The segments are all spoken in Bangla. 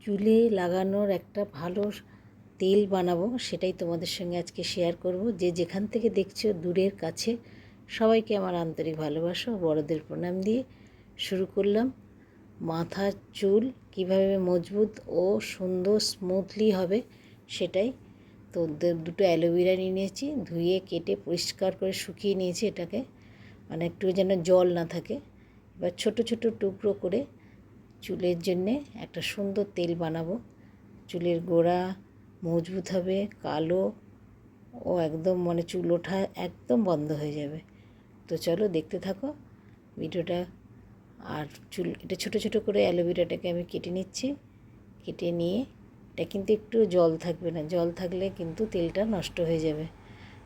চুলে লাগানোর একটা ভালো তেল বানাবো, সেটাই তোমাদের সঙ্গে আজকে শেয়ার করব। যে যেখান থেকে দেখছ দূরের কাছে, সবাইকে আমার আন্তরিক ভালোবাসা বড়দের প্রণাম দিয়ে শুরু করলাম। মাথার চুল কীভাবে মজবুত ও সুন্দর স্মুথলি হবে, সেটাই তো দুটো অ্যালোভেরা নিয়ে নিয়েছি, ধুয়ে, কেটে, পরিষ্কার করে শুকিয়ে নিয়েছি এটাকে। মানে একটু যেন জল না থাকে। এবার ছোট ছোট টুকরো করে চুলের জন্যে একটা সুন্দর তেল বানাবো। চুলের গোড়া মজবুত হবে, কালো ও একদম মানে চুল ওঠা একদম বন্ধ হয়ে যাবে। তো চলো দেখতে থাকো ভিডিওটা। আর চুল, এটা ছোটো ছোটো করে অ্যালোভেরাটাকে আমি কেটে নিচ্ছি। কেটে নিয়ে এটা কিন্তু একটু জল থাকবে না, জল থাকলে কিন্তু তেলটা নষ্ট হয়ে যাবে।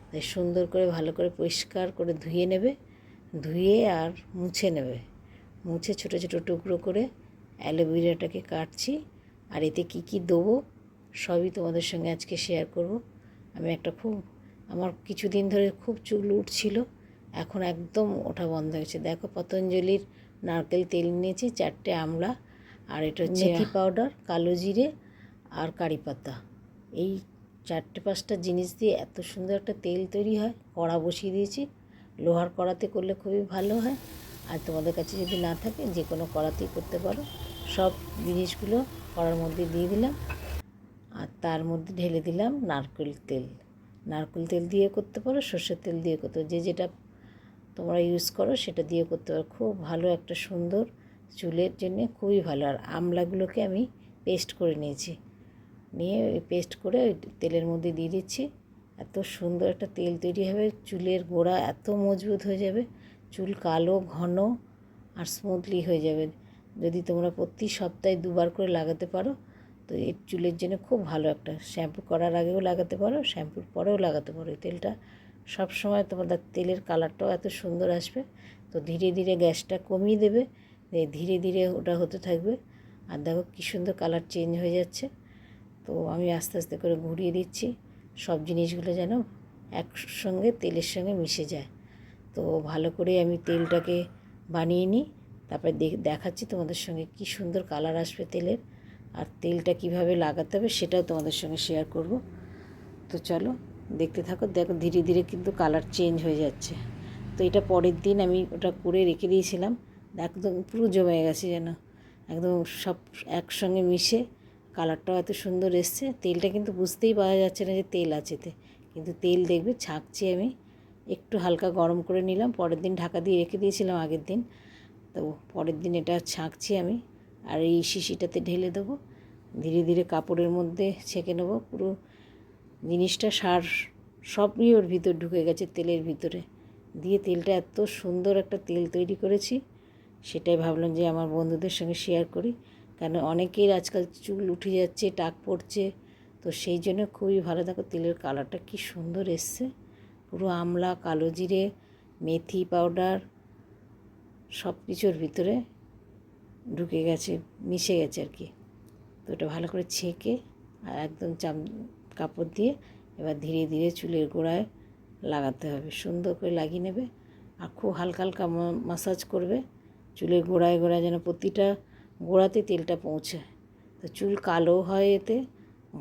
তাই সুন্দর করে ভালো করে পরিষ্কার করে ধুয়ে নেবে, ধুয়ে আর মুছে নেবে। মুছে ছোটো ছোটো টুকরো করে অ্যালোভেরাটাকে কাটছি আর এতে কি কি দেবো সবই তোমাদের সঙ্গে আজকে শেয়ার করব। আমি একটা খুব আমার কিছুদিন ধরে খুব চুল উঠছিল এখন একদম ওঠা বন্ধ হয়েছে। দেখো পতঞ্জলির নারকেল তেল নিয়েছি চারটে আমলা আর এটা হচ্ছে মেথি পাউডার কালো জিরে আর কারি পাতা। এই চারটে পাঁচটা জিনিস দিয়ে এত সুন্দর একটা তেল তৈরি হয় কড়া বসিয়ে দিয়েছি। লোহার কড়াতে করলে খুবই ভালো হয়। আর তোমাদের কাছে যদি না থাকে যে কোনো কড়াতেই করতে পারো। সব জিনিসগুলো কড়ার মধ্যে দিয়ে দিলাম। আর তার মধ্যে ঢেলে দিলাম নারকেল তেল। নারকেল তেল দিয়ে করতে পারো, সর্ষের তেল দিয়ে করতে যে যেটা তোমরা ইউজ করো সেটা দিয়ে করতে পারো। খুব ভালো একটা সুন্দর চুলের জন্য খুবই ভালো। আর আমলাগুলোকে আমি পেস্ট করে নিয়েছি। নিয়ে ওই পেস্ট করে ওই তেলের মধ্যে দিয়ে দিচ্ছি। এত সুন্দর একটা তেল তৈরি হবে, চুলের গোড়া এত মজবুত হয়ে যাবে, চুল কালো, ঘন আর স্মুথলি হয়ে যাবে। যদি তোমরা প্রতি সপ্তাহে দুবার করে লাগাতে পারো, তো এর চুলের জন্য খুব ভালো একটা। শ্যাম্পু করার আগেও লাগাতে পারো, শ্যাম্পুর পরেও লাগাতে পারো। এই তেলটা সব সময় তোমাদের তেলের কালারটাও এত সুন্দর আসবে, তো ধীরে ধীরে গ্যাসটা কমিয়ে দেবে ধীরে ধীরে ওটা হতে থাকবে। আর দেখো কী সুন্দর কালার চেঞ্জ হয়ে যাচ্ছে। তো আমি আস্তে আস্তে করে ঘুরিয়ে দিচ্ছি, সব জিনিসগুলো যেন একসঙ্গে তেলের সঙ্গে মিশে যায়। তো ভালো করে আমি তেলটাকে বানিয়ে নিই। তারপরে দেখ- দেখাচ্ছি তোমাদের সঙ্গে কি সুন্দর কালার আসবে তেলের, আর তেলটা কীভাবে লাগাতে হবে সেটাও তোমাদের সঙ্গে শেয়ার করব। তো চলো, দেখতে থাকো, দেখো ধীরে ধীরে কিন্তু কালার চেঞ্জ হয়ে যাচ্ছে। তো এটা পরের দিন আমি ওটা করে রেখে দিয়েছিলাম, একদম পুরো জমে গেছে যেন, একদম সব একসঙ্গে মিশে কালারটাও এত সুন্দর এসছে, তেলটা কিন্তু বুঝতেই পারা যাচ্ছে না যে তেল আছে এতে কিন্তু তেল দেখবে, ছাঁকছি আমি, একটু হালকা গরম করে নিলাম, পরের দিন ঢাকা দিয়ে রেখে দিয়েছিলাম আগের দিন। তো পরের দিন এটা ছাঁকছি আমি। আর এই শিশিটাতে ঢেলে দেবো। ধীরে ধীরে কাপড়ের মধ্যে ছেঁকে নেব। পুরো জিনিসটা সার সবই ওর ভিতর ঢুকে গেছে তেলের ভিতরে। দিয়ে তেলটা এত সুন্দর একটা তেল তৈরি করেছি, সেটাই ভাবলাম যে আমার বন্ধুদের সঙ্গে শেয়ার করি। কারণ অনেকের আজকাল চুল উঠে যাচ্ছে, টাক পড়ছে, তো সেই জন্য খুবই ভালো। দেখো তেলের কালারটা কি সুন্দর এসছে। পুরো আমলা, কালো জিরে, মেথি পাউডার সব কিছুর ভিতরে ঢুকে গেছে, মিশে গেছে আর কি। তো ওটা ভালো করে ছেঁকে আর একদম চাম, কাপড় দিয়ে এবার ধীরে ধীরে চুলের গোড়ায় লাগাতে হবে। সুন্দর করে লাগিয়ে নেবে আর খুব হালকা হালকা মাসাজ করবে। চুলের গোড়ায় গোড়ায় যেন প্রতিটা গোড়াতে তেলটা পৌঁছায় তো চুল কালো হয় এতে,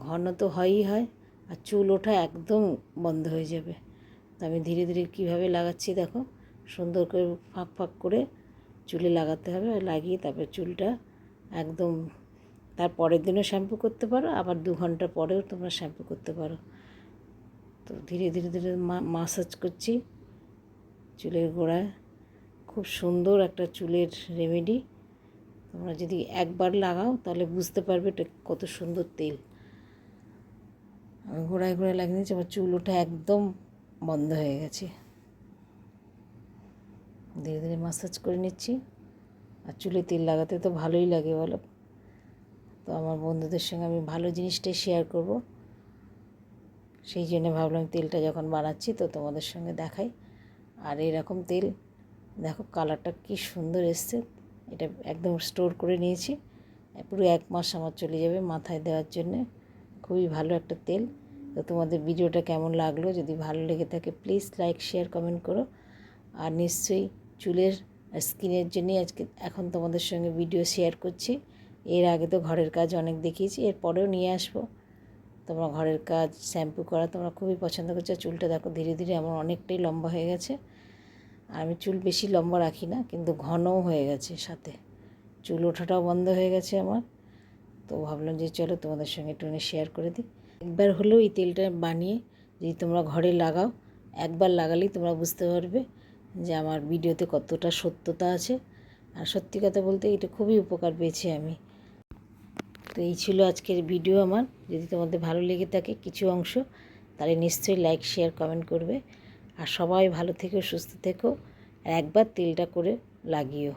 ঘন তো হয়ই হয় আর চুল ওঠা একদম বন্ধ হয়ে যাবে। তো আমি ধীরে ধীরে কীভাবে লাগাচ্ছি দেখো। সুন্দর করে ফাঁক ফাঁক করে চুলে লাগাতে হবে, লাগিয়ে তারপর চুলটা একদম তার পরের দিনও শ্যাম্পু করতে পারো, আবার দু ঘণ্টা পরেও তোমরা শ্যাম্পু করতে পারো। তো ধীরে ধীরে ধীরে মাসাজ করছি চুলের গোড়ায়। খুব সুন্দর একটা চুলের রেমেডি। তোমরা যদি একবার লাগাও তাহলে বুঝতে পারবে এটা কত সুন্দর তেল। আমি ঘোড়ায় ঘোড়ায় লাগিয়ে নিয়েছি আমার চুল ওঠা একদম বন্ধ হয়ে গেছে। ধীরে ধীরে মাসাজ করে নিচ্ছি। আর চুলে তেল লাগাতে তো ভালোই লাগে বলো। তো আমার বন্ধুদের সঙ্গে আমি ভালো জিনিসটাই শেয়ার করব। সেই জন্য ভাবলাম তেলটা যখন বানাচ্ছি তো তোমাদের সঙ্গে দেখাই। আর এরকম তেল, দেখো কালারটা কি সুন্দর এসছে। এটা একদম স্টোর করে নিয়েছি। পুরো এক মাস আমার চলে যাবে মাথায় দেওয়ার জন্যে। খুবই ভালো একটা তেল। তো তোমাদের ভিডিওটা কেমন লাগল? যদি ভালো লেগে থাকে প্লিজ লাইক শেয়ার কমেন্ট করো। আর নিশ্চয়ই চুলের স্কিনের জন্যই আজকে এখন তোমাদের সঙ্গে ভিডিও শেয়ার করছি। এর আগে তো ঘরের কাজ অনেক দেখিয়েছি, এরপরেও নিয়ে আসব। তোমরা ঘরের কাজ শ্যাম্পু করা তোমরা খুবই পছন্দ করছ। চুলটা দেখো ধীরে ধীরে আমার অনেকটাই লম্বা হয়ে গেছে। আর আমি চুল বেশি লম্বা রাখি না, কিন্তু ঘনও হয়ে গেছে সাথে। চুল ওঠাটাও বন্ধ হয়ে গেছে আমার। তো ভাবলাম যে চলো তোমাদের সঙ্গে একটু শেয়ার করে দিই। একবার হলেও এই তেলটা বানিয়ে যদি তোমরা ঘরে লাগাও, একবার লাগালেই তোমরা বুঝতে পারবে যে আমার ভিডিওতে কতটা সত্যতা আছে। আর সত্যি কথা বলতে এটা খুবই উপকার পেয়েছি আমি। তো এই ছিল আজকের ভিডিও আমার। যদি তোমাদের ভালো লেগে থাকে কিছু অংশ, তাহলে নিশ্চয়ই লাইক শেয়ার কমেন্ট করবে। আর সবাই ভালো থেকো, সুস্থ থেকো। আর একবার তেলটা করে লাগিও।